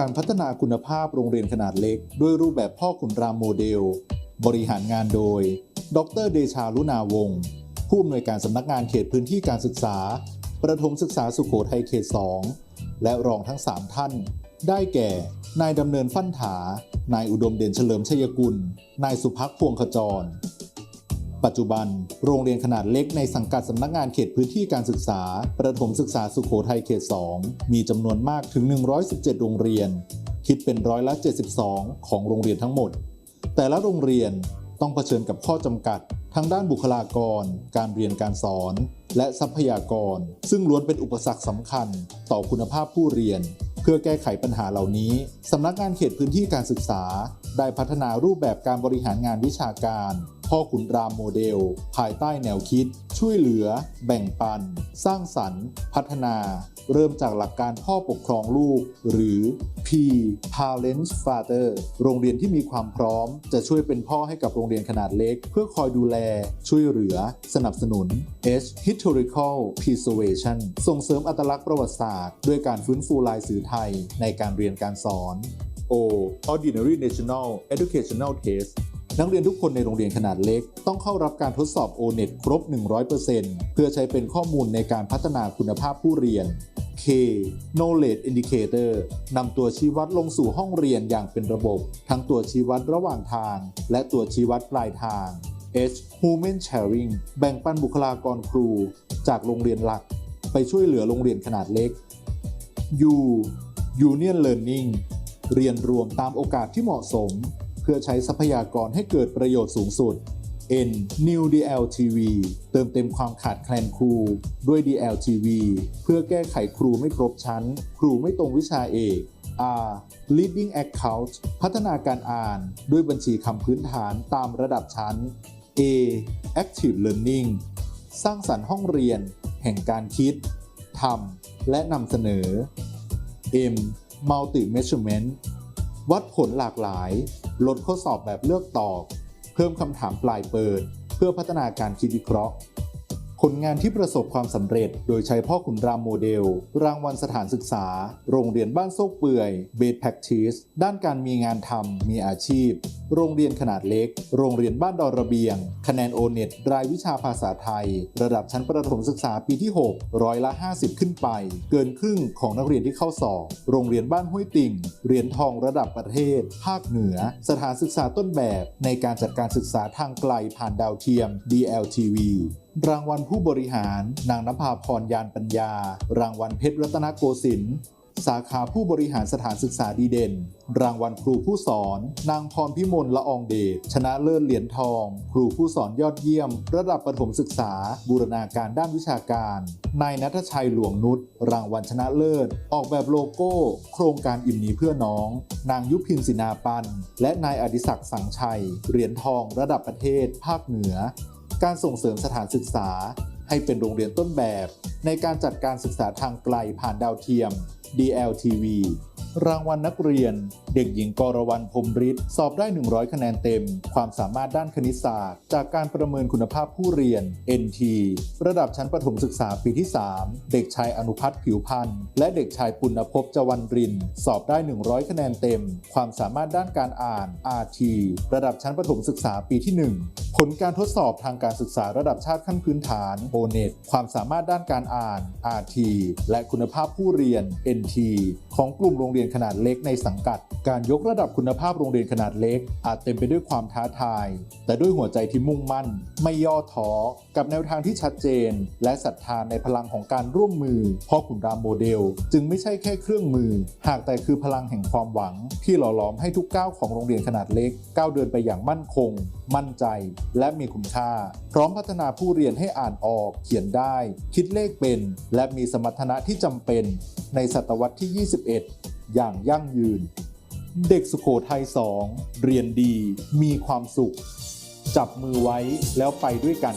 การพัฒนาคุณภาพโรงเรียนขนาดเล็ก ด้วยรูปแบบพ่อขุนรามโมเดล บริหารงานโดย ดรเดชาลุนาวงศ์ผู้อำนวยการสำนักงานเขตพื้นที่การศึกษา ประถมศึกษาสุโขทัยเขต 2 และรองทั้ง 3 ท่าน ได้แก่ นายดำเนินฟั่นถา นายอุดมเด่นเฉลิมชัยกุล นายสุพักพวงขจร ปัจจุบัน โรงเรียนขนาดเล็กในสังกัดสำนักงานเขตพื้นที่การศึกษา ประถมศึกษาสุโขทัยเขต 2 มีจำนวนมากถึง 117 โรงเรียน คิดเป็นร้อยละ 72 ของโรงเรียนทั้งหมด แต่ละโรงเรียนต้องเผชิญกับข้อจำกัดทางด้านบุคลากร การเรียนการสอน และทรัพยากร ซึ่งล้วนเป็นอุปสรรคสำคัญ ต่อคุณภาพผู้เรียน เพื่อแก้ไขปัญหาเหล่านี้สำนักงานเขตพื้นที่การศึกษา ได้พัฒนารูปแบบการบริหารงานวิชาการ พ่อขุนรามโมเดล ภายใต้แนวคิด ช่วยเหลือ แบ่งปัน สร้างสรรค์ พัฒนา เริ่มจากหลักการพ่อปกครองลูก หรือ P Parents Father โรงเรียนที่มีความพร้อม จะช่วยเป็นพ่อให้กับโรงเรียนขนาดเล็ก เพื่อคอยดูแล ช่วยเหลือ สนับสนุน H Historical Preservation ส่งเสริมอัตลักษณ์ประวัติศาสตร์ ด้วยการฟื้นฟูลายสื่อไทยในการเรียนการสอน O Ordinary National Educational Test นักเรียนทุกคนในโรงเรียนขนาดเล็ก ต้องเข้ารับการทดสอบ O-NET ครบ 100%เพื่อใช้เป็นข้อมูลในการพัฒนาคุณภาพผู้เรียน K Knowledge Indicator นำตัวชี้วัดลงสู่ห้องเรียนอย่างเป็นระบบ ทั้งตัวชี้วัดระหว่างทาง และตัวชี้วัดปลายทาง H Human Sharing แบ่งปันบุคลากรครู จากโรงเรียนหลัก ไปช่วยเหลือโรงเรียนขนาดเล็ก U Union Learning เรียนรวมตามโอกาสที่เหมาะสม เพื่อใช้ทรัพยากรให้เกิดประโยชน์สูงสุด N New DLTV เติมเต็มความขาดแคลนครูด้วย DLTV เพื่อแก้ไขครูไม่ครบชั้น ครูไม่ตรงวิชาเอก R Leading Account พัฒนาการอ่านด้วยบัญชีคำพื้นฐานตามระดับชั้น A Active Learning สร้างสรรค์ห้องเรียน แห่งการคิดทำและนำเสนอ M Multi Measurement วัดผลหลากหลาย ลดข้อสอบแบบเลือกตอบ เพิ่มคำถามปลายเปิด เพื่อพัฒนาการคิดวิเคราะห์ ผลงานที่ประสบความสำเร็จ โดยใช้พ่อขุนรามโมเดล รางวัลสถานศึกษา โรงเรียนบ้านโซกเปื่อย b e d Practice ด้านการมีงานทำมีอาชีพ โรงเรียนขนาดเล็ก โรงเรียนบ้านดอนระเบียง คะแนนโอเน็ตรายวิชาภาษาไทย ระดับชั้นประถมศึกษาปีที่ 6 ร้อยละ 50 ขึ้นไป เกินครึ่งของนักเรียนที่เข้าสอบ โรงเรียนบ้านห้วยติ่งเหรียญทองระดับประเทศ ภาคเหนือ สถานศึกษาต้นแบบ ในการจัดการศึกษาทางไกลผ่านดาวเทียม DLTV รางวัลผู้บริหาร นางนภาพรยานปัญญา รางวัลเพชรรัตนโกสินทร์สาขาผู้บริหารสถานศึกษาดีเด่น รางวัลครูผู้สอน นางพรพิมลละอองเดช ชนะเลิศเหรียญทอง ครูผู้สอนยอดเยี่ยม ระดับประถมศึกษา บูรณาการด้านวิชาการ นายนัทชัยหลวงนุช รางวัลชนะเลิศ ออกแบบโลโก้ โครงการอิ่มหนีเพื่อน้อง นางยุพินศินาปัน และนายอดิศักดิ์สังชัย เหรียญทอง ระดับประเทศ ภาคเหนือ การส่งเสริมสถานศึกษา ให้เป็นโรงเรียนต้นแบบ ในการจัดการศึกษาทางไกลผ่านดาวเทียม DLTV รางวัลนักเรียน เด็กหญิงกรวรรณพรมฤทธิ์สอบได้ 100 คะแนนเต็ม ความสามารถด้านคณิตศาสตร์ จากการประเมินคุณภาพผู้เรียน NT ระดับชั้นประถมศึกษาปีที่ 3 เด็กชายอนุพัฒน์ผิวพันธ์และเด็กชายปุณภพจวันริน สอบได้ 100 คะแนนเต็ม ความสามารถด้านการอ่าน RT ระดับชั้นประถมศึกษาปีที่ 1 ผลการทดสอบทางการศึกษาระดับชาติขั้นพื้นฐาน O-NET ความสามารถด้านการอ่าน RT และคุณภาพผู้เรียน NT ของกลุ่มโรงเรียนขนาดเล็กในสังกัด การยกระดับคุณภาพโรงเรียนขนาดเล็ก อาจเต็มไปด้วยความท้าทาย แต่ด้วยหัวใจที่มุ่งมั่น ไม่ย่อท้อ กับแนวทางที่ชัดเจน และศรัทธาในพลังของการร่วมมือพ่อขุนรามโมเดล จึงไม่ใช่แค่เครื่องมือ หากแต่คือพลังแห่งความหวัง ที่หล่อหลอมให้ทุกก้าวของโรงเรียนขนาดเล็กก้าวเดินไปอย่างมั่นคง มั่นใจและมีคุณค่า พร้อมพัฒนาผู้เรียนให้อ่านออก เขียนได้ คิดเลขเป็น และมีสมรรถนะที่จำเป็น ในศตวรรษที่ 21 อย่างยั่งยืน เด็กสุโขทัย 2 เรียนดี มีความสุข จับมือไว้แล้วไปด้วยกัน